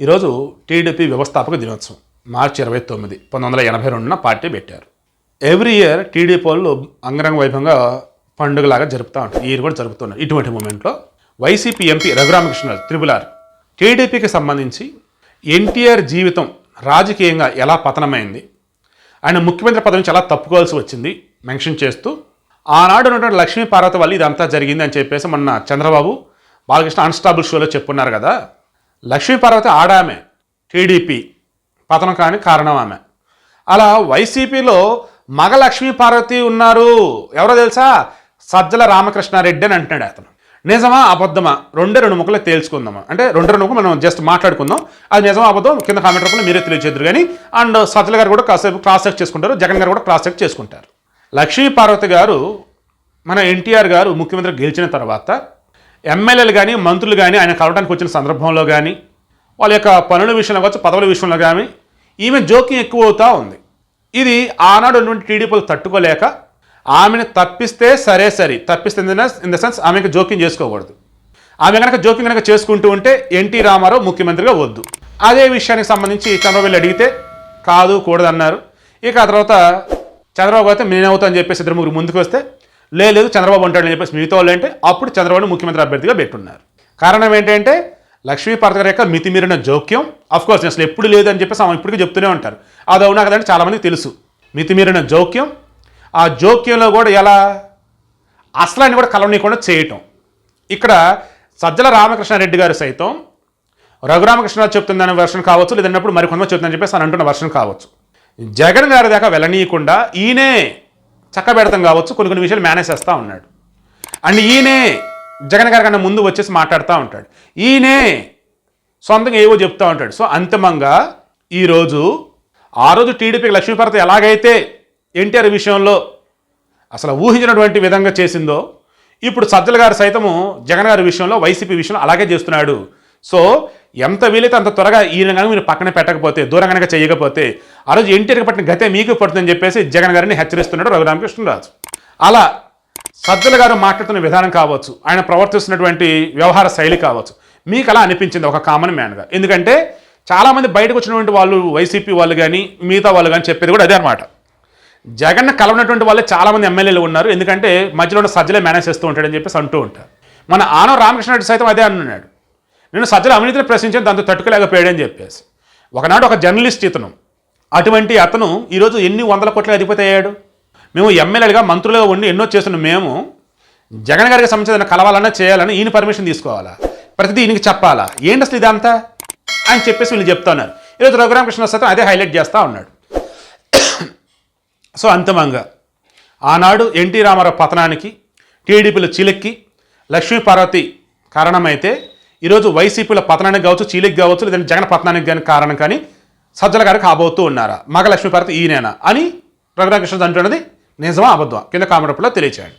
ఈరోజు టీడీపీ వ్యవస్థాపక దినోత్సవం మార్చి ఇరవై తొమ్మిది పంతొమ్మిది వందల ఎనభై రెండున పార్టీ పెట్టారు. ఎవ్రీ ఇయర్ టీడీపీ వాళ్ళు అంగరంగ వైభవంగా పండుగలాగా జరుపుతూ ఉంటారు. ఈ ఇయర్ కూడా జరుపుతున్నారు ఇటువంటి మూమెంట్లో వైసీపీ ఎంపీ రఘురామకృష్ణ త్రిపులార్ టీడీపీకి సంబంధించి ఎన్టీఆర్ జీవితం రాజకీయంగా ఎలా పతనమైంది ఆయన ముఖ్యమంత్రి పదవి నుంచి ఎలా తప్పుకోవాల్సి వచ్చింది మెన్షన్ చేస్తూ ఆనాడు ఉన్నటువంటి లక్ష్మీ పార్వతి వల్ల ఇదంతా జరిగింది అని చెప్పేసి మొన్న చంద్రబాబు బాలకృష్ణ అన్స్టాబుల్ షోలో చెప్పున్నారు కదా. లక్ష్మీపార్వతి ఆడామె టీడీపీ పతనం కాని కారణం ఆమె. అలా వైసీపీలో మగ లక్ష్మీపార్వతి ఉన్నారు. ఎవరో తెలుసా? సజ్జల రామకృష్ణారెడ్డి అని అంటున్నాడు అతను. నిజమా? అబద్ధమా? రెండే రెండు ముక్కలు తేల్చుకుందామా? అంటే రెండు రెండు ముక్కలు మనం జస్ట్ మాట్లాడుకుందాం. అది నిజమా? అబద్ధం? కింద కామెంట్ రూపంలో మీరే తెలియచేద్దరు కానీ అండ్ సజ్జల గారు కూడా కాసేపు క్రాస్ చెక్ చేసుకుంటారు. జగన్ గారు కూడా క్రాస్ చెక్ చేసుకుంటారు. లక్ష్మీపార్వతి గారు మన ఎన్టీఆర్ గారు ముఖ్యమంత్రి గెలిచిన తర్వాత ఎమ్మెల్యేలు కానీ మంత్రులు కానీ ఆయన కలవడానికి వచ్చిన సందర్భంలో కానీ వాళ్ళ యొక్క పనుల విషయంలో కావచ్చు పదవుల విషయంలో కానీ ఈమె జోక్యం ఎక్కువ అవుతూ ఉంది. ఇది ఆనాడు ఉన్నటువంటి టీడీపీలు తట్టుకోలేక ఆమెను తప్పిస్తే సరే సరే తప్పిస్తే ఇన్ ద సెన్స్ ఆమెకు జోక్యం చేసుకోకూడదు. ఆమె కనుక జోక్యం కనుక చేసుకుంటూ ఉంటే ఎన్టీ రామారావు ముఖ్యమంత్రిగా వద్దు. అదే విషయానికి సంబంధించి చంద్రబాబు అడిగితే కాదు కూడదన్నారు. ఇక ఆ తర్వాత చంద్రబాబు అయితే నేనవుతా అని చెప్పేసి ఇద్దరు ముగ్గురు ముందుకు వస్తే లేదు చంద్రబాబు ఉంటాడని చెప్పేసి మిగతా వాళ్ళు అంటే అప్పుడు చంద్రబాబు ముఖ్యమంత్రి అభ్యర్థిగా పెట్టున్నారు. కారణం ఏంటంటే లక్ష్మీ గారి యొక్క మితిమీరిన జోక్యం అఫ్కోర్స్ అసలు ఎప్పుడు లేదు అని చెప్పేసి ఆమె ఇప్పటికీ చెప్తూనే ఉంటారు. అది అవునా కదంటే చాలామంది తెలుసు. మితిమీరిన జోక్యం ఆ జోక్యంలో కూడా ఎలా అసలాన్ని కూడా కలవనీయకుండా చేయటం. ఇక్కడ సజ్జల రామకృష్ణారెడ్డి గారు సైతం రఘురామకృష్ణ చెప్తుందనే వర్షన్ కావచ్చు లేదన్నప్పుడు మరికొంతమంది చెప్తుందని చెప్పేసి అని అంటున్న వర్షన్ కావచ్చు. జగన్ గారి దాకా వెళ్ళనీయకుండా ఈయనే చక్క పెడతాం కావచ్చు కొన్ని కొన్ని విషయాలు మేనేజ్ చేస్తూ ఉన్నాడు. అండ్ ఈయనే జగన్ గారి కన్నా ముందు వచ్చేసి మాట్లాడుతూ ఉంటాడు. ఈయనే సొంతంగా ఏవో చెప్తూ ఉంటాడు. సో అంతిమంగా ఈరోజు ఆ రోజు టీడీపీకి లక్ష్మీపరత ఎలాగైతే ఎన్టీఆర్ విషయంలో అసలు ఊహించినటువంటి విధంగా చేసిందో ఇప్పుడు సజ్జల గారు సైతము జగన్ గారి విషయంలో వైసీపీ విషయంలో అలాగే చేస్తున్నాడు. సో ఎంత వీలైతే అంత త్వరగా ఈయన కనుక మీరు పక్కన పెట్టకపోతే దూరం కనుక చేయకపోతే ఆ రోజు ఎన్టీఆర్కి పట్టిన గతే మీకు పడుతుందని చెప్పేసి జగన్ గారిని హెచ్చరిస్తున్నాడు రఘురామకృష్ణరాజు. అలా సజ్జల గారు మాట్లాడుతున్న విధానం కావచ్చు ఆయన ప్రవర్తిస్తున్నటువంటి వ్యవహార శైలి కావచ్చు మీకు అలా అనిపించింది ఒక కామన్ మ్యాన్గా ఎందుకంటే చాలామంది బయటకు వచ్చినటువంటి వాళ్ళు వైసీపీ వాళ్ళు కానీ మిగతా వాళ్ళు కానీ చెప్పేది కూడా అదే అనమాట జగన్ కలవనటువంటి వాళ్ళే చాలామంది ఎమ్మెల్యేలు ఉన్నారు ఎందుకంటే మధ్యలో ఉన్న సజ్జలే మేనేజ్ చేస్తూ ఉంటాడని చెప్పేసి అంటూ ఉంటారు. మన ఆనవ రామకృష్ణ రెడ్డి సైతం అదే అన్నాడు. నేను సజ్జల అవినీతిని ప్రశ్నించాను దాంతో తట్టుకోలేకపోయాడని చెప్పేసి. ఒకనాడు ఒక జర్నలిస్ట్ ఇతను. అటువంటి అతను ఈరోజు ఎన్ని వందల కోట్ల అధిపతి అయ్యాడు? మేము ఎమ్మెల్యేలుగా మంత్రులుగా ఉండి ఎన్నో చేస్తున్న మేము జగన్ గారికి సంబంధించిన కలవాలన్నా చేయాలని ఈయన పర్మిషన్ తీసుకోవాలా? ప్రతిదీ ఈయనకి చెప్పాలా? ఏంటి అసలు ఇదంతా? అని చెప్పేసి వీళ్ళు చెప్తా ఉన్నారు ఈరోజు రఘురామకృష్ణ సైతం అదే హైలైట్ చేస్తూ ఉన్నాడు. సో అంతిమంగా ఆనాడు ఎన్టీ రామారావు పతనానికి టీడీపీలో చిలక్కి లక్ష్మీపార్వతి కారణమైతే ఈరోజు వైసీపీల పతనానికి కావచ్చు చీలికి కావచ్చు లేదంటే జగన్ పతనానికి కానీ కారణం కానీ సజ్జల గారు కాబోతూ ఉన్నారా? మగ లక్ష్మీపార్వతి ఈయనేనా అని రఘురామకృష్ణ అంటున్నది నిజమా అబద్ధం కింద కామెంట్ తెలియచేయండి.